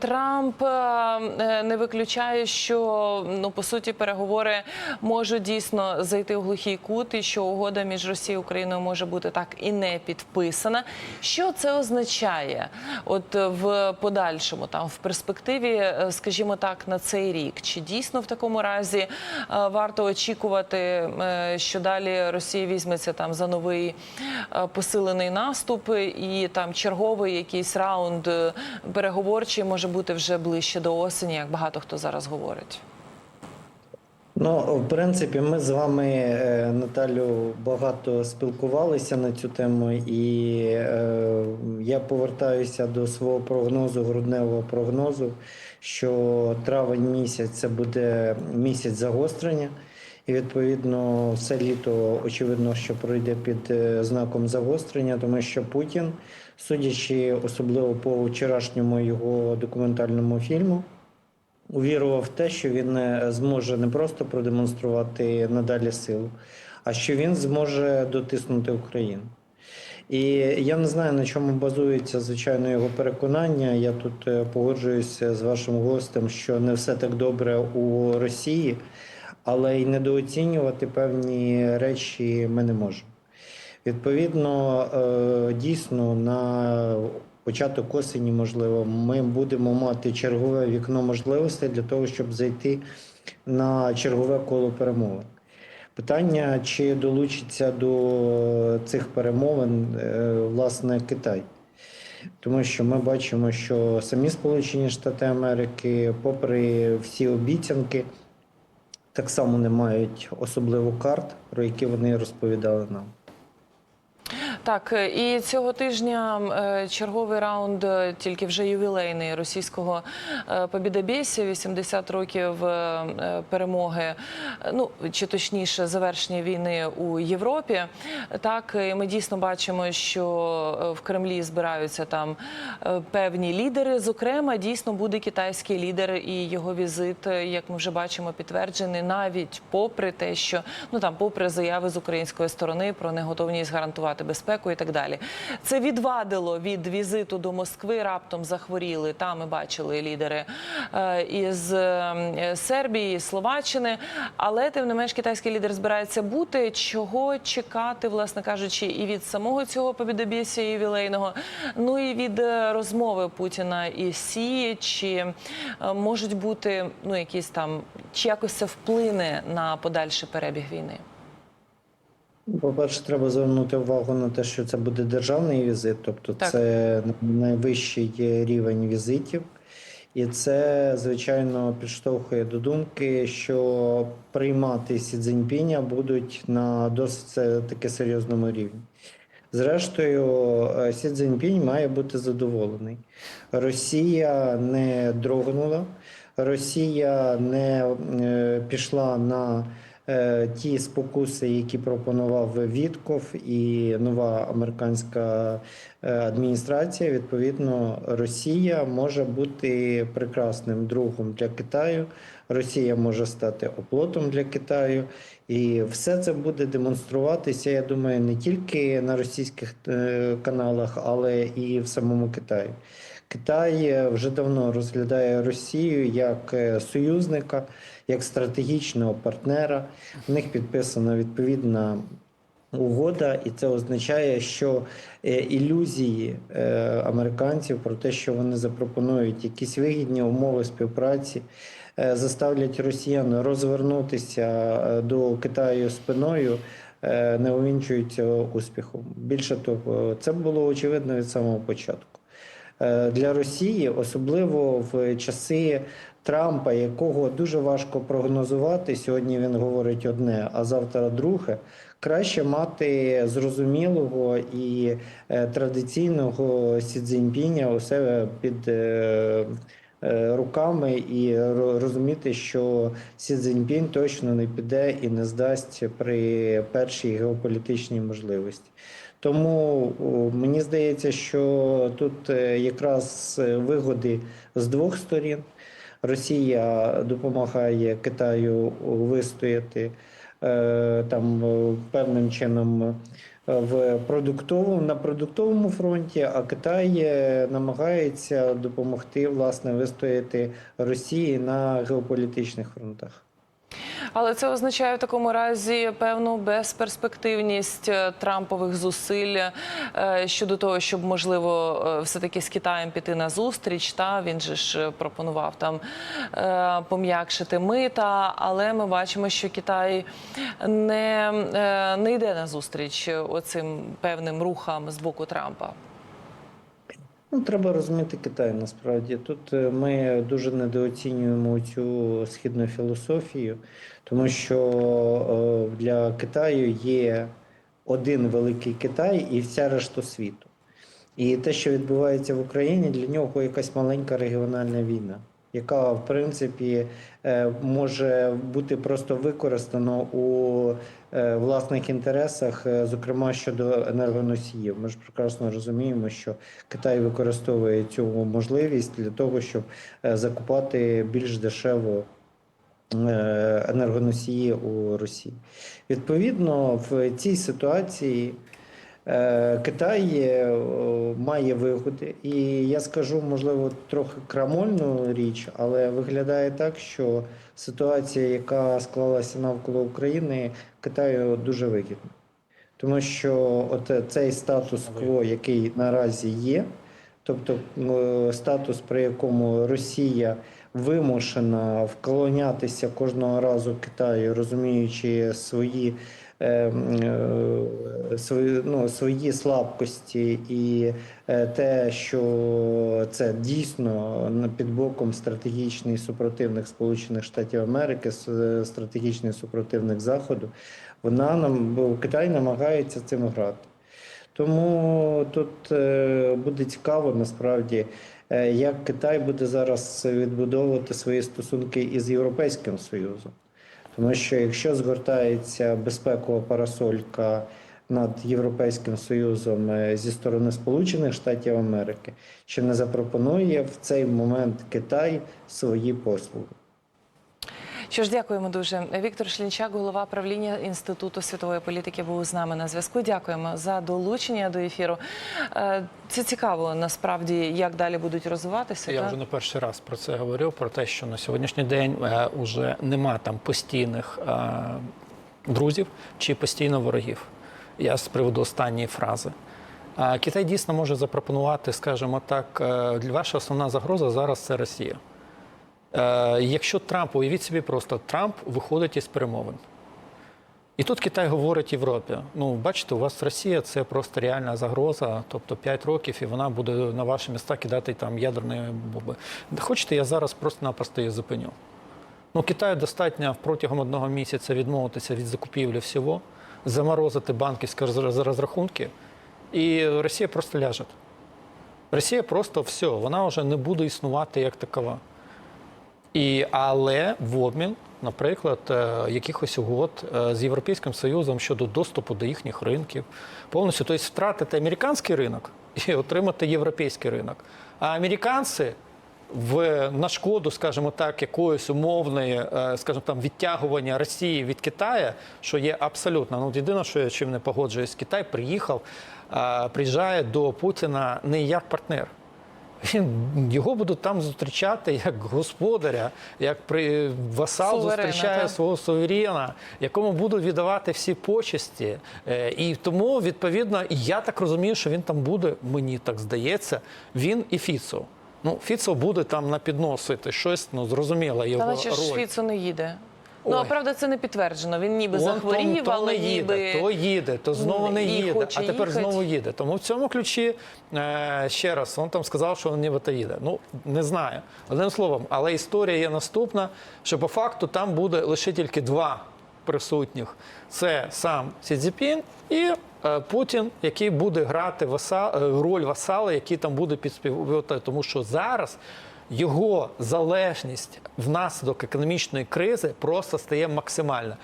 Трамп е, не виключає, що ну по суті переговори можуть дійсно зайти в глухий кут, і що угода між Росією і Україною може бути так і не підписана. Що це означає? От е, в подальшому, там в перспективі, е, скажімо так, на цей рік, чи дійсно в такому разі е, варто очікувати, е, що далі Росія візьметься там за новий е, посилений наступ, і там черговий якийсь раунд е, переговорчий може бути вже ближче до осені, як багато хто зараз говорить. Ну, в принципі, ми з вами, е, Наталю, багато спілкувалися на цю тему, і е, я повертаюся до свого прогнозу, грудневого прогнозу, що травень місяць це буде місяць загострення. І відповідно все літо очевидно, що пройде під е, знаком загострення, тому що Путін, судячи особливо по вчорашньому його документальному фільму, увірував в те, що він е, зможе не просто продемонструвати надалі силу, а що він зможе дотиснути Україну. І я не знаю, на чому базується звичайно його переконання. Я тут е, погоджуюся з вашим гостем, що не все так добре у Росії, але й недооцінювати певні речі ми не можемо. Відповідно, е, дійсно, на початок осені, можливо, ми будемо мати чергове вікно можливостей для того, щоб зайти на чергове коло перемовин. Питання, чи долучиться до цих перемовин е, власне Китай. Тому що ми бачимо, що самі Сполучені Штати Америки, попри всі обіцянки, так само не мають особливо карт, про які вони розповідали нам. Так, е, і цього тижня е, черговий раунд, е, тільки вже ювілейний російського побідобєсія, 80 років перемоги, ну чи точніше завершення війни у Європі. Так, і ми дійсно бачимо, що в Кремлі збираються там певні лідери. Зокрема, дійсно буде китайський лідер, і його візит, як ми вже бачимо, підтверджений навіть попри те, що ну там, попри заяви з української сторони про неготовність гарантувати безпеку і так далі. Це відвадило від візиту до Москви. Раптом захворіли. Там ми бачили лідери е, із е, Сербії, Словаччини. Але тим не менш китайський лідер збирається бути. Чого чекати, власне кажучи, і від самого цього побідобєсія ювілейного, ну і від е, розмови Путіна і Сі, чи е, можуть бути ну якісь там, чи якось це вплине на подальший перебіг війни. По-перше, треба звернути увагу на те, що це буде державний візит, тобто Так. це найвищий рівень візитів. І це, звичайно, підштовхує до думки, що приймати Сі Цзіньпіня будуть на досить таки серйозному рівні. Зрештою, е, Сі Цзіньпінь має бути задоволений. Росія не дрогнула, Росія не е, пішла на ті спокуси, які пропонував Вітков і нова американська е, адміністрація. Відповідно, Росія може бути прекрасним другом для Китаю. Росія може стати оплотом для Китаю, і все це буде демонструватися. Я думаю, не тільки на російських е, каналах, але і в самому Китаї. Китай е, вже давно розглядає Росію як е, союзника, як стратегічного партнера. В них підписана відповідна угода, і це означає, що е, ілюзії американців про те, що вони запропонують якісь вигідні умови співпраці, заставлять росіян розвернутися до Китаю спиною. Не увінчуються успіхом. Більше того, це було очевидно від самого початку. Е, Для Росії, особливо в часи Трампа, якого дуже важко прогнозувати. Сьогодні він говорить одне, а завтра друге. Краще мати зрозумілого і е, традиційного Сі Цзіньпіня у себе під е, руками і розуміти, що Сі Цзіньпінь точно не піде і не здасть при першій геополітичній можливості. Тому мені здається, що тут е, якраз е, вигоди з двох сторін. Росія допомагає Китаю вистояти е, там певним чином в продуктовому на продуктовому фронті, а Китай намагається допомогти власне вистояти Росії на геополітичних фронтах. Але це означає в такому разі певну безперспективність е, Трампових зусиль е, щодо того, щоб можливо е, все таки з Китаєм піти на зустріч. Та він же ж пропонував там пом'якшити мита, але ми бачимо, що Китай не, не йде на зустріч оцим певним рухам з боку Трампа. Ну, треба розуміти Китай насправді. Тут е, ми дуже недооцінюємо цю східну філософію, тому що е, для Китаю є один великий Китай і вся решта світу. І те, що відбувається в Україні, для нього якась маленька регіональна війна, яка в принципі е, може бути просто використана у власних інтересах, е, зокрема щодо енергоносіїв. Ми ж прекрасно розуміємо, що Китай використовує цю можливість для того, щоб е, закупати більш дешево е, енергоносії у Росії. Відповідно, в цій ситуації е, Китай е, має вигоди, і я скажу, можливо, трохи крамольну річ, але виглядає так, що ситуація, яка склалася навколо України, Китаю дуже вигідна. Тому що от цей статус-кво, який наразі є, тобто статус, при якому Росія вимушена вклонятися кожного разу Китаю, розуміючи свої, свої, ну, свої слабкості і е, те, що це дійсно під боком стратегічний супротивник Сполучених Штатів Америки, стратегічний супротивник Заходу, вона нам Китай намагається цим грати. Тому тут е, буде цікаво насправді, е, як Китай буде зараз відбудовувати свої стосунки із Європейським Союзом. Тому що якщо згортається безпекова парасолька над Європейським Союзом е, зі сторони Сполучених Штатів Америки, чи не запропонує в цей момент Китай свої послуги? Що ж, дякуємо дуже. Віктор Шлінчак, голова правління Інституту світової політики, був з нами на зв'язку. Дякуємо за долучення до ефіру. Е, Це цікаво насправді, як далі будуть розвиватися. Я так? вже не перший раз про це говорив, про те, що на сьогоднішній день е, уже нема там постійних е, друзів чи постійно ворогів. Я з приводу останньої фрази. Китай дійсно може запропонувати, скажімо так, е, для ваша основна загроза зараз це Росія. Е, Якщо Трамп, уявіть собі просто, Трамп виходить із перемовин. І тут Китай говорить Європі: ну, бачите, у вас Росія це просто реальна загроза, тобто 5 років, і вона буде на ваші міста кидати там ядерні бомби. Хочете, я зараз просто-напросто її зупиню. Ну, Китаю достатньо протягом одного місяця відмовитися від закупівлі всього, заморозити банківські розрахунки, і Росія просто ляже. Росія просто все, вона вже не буде існувати як такова. І, але в обмін, наприклад, е, якихось угод е, з Європейським Союзом щодо доступу до їхніх ринків, повністю тобто втратити американський ринок і отримати європейський ринок. А американці в на шкоду, скажімо так, якоїсь умовної, е, скажімо там, відтягування Росії від Китаю, що є абсолютно. Ну, єдине, що я чим не погоджуюсь, Китай приїхав, приїжджає до Путіна не як партнер. Він його будуть там зустрічати як господаря, як при васал Суверена, зустрічає так. свого суверена, якому будуть віддавати всі почесті. Е, І тому, відповідно, і я так розумію, що він там буде, мені так здається, він і Фіцо. Ну, Фіцо буде там на підносити щось, ну зрозуміло, його Але чи ж роль. Швіцу не їде? Ну, а правда, це не підтверджено. Він ніби захворів, то, але не їде, ніби... то їде, то знову не їде, а тепер їхати. знову їде. Тому в цьому ключі е, ще раз він там сказав, що він нібито їде. Ну не знаю. Одним словом, але історія є наступна: що по факту там буде лише тільки два присутніх: це сам Сі Цзіпін і е, Путін, який буде грати васа, е, роль васала, який там буде підспівувати. Тому що зараз його залежність внаслідок економічної кризи просто стає максимальна.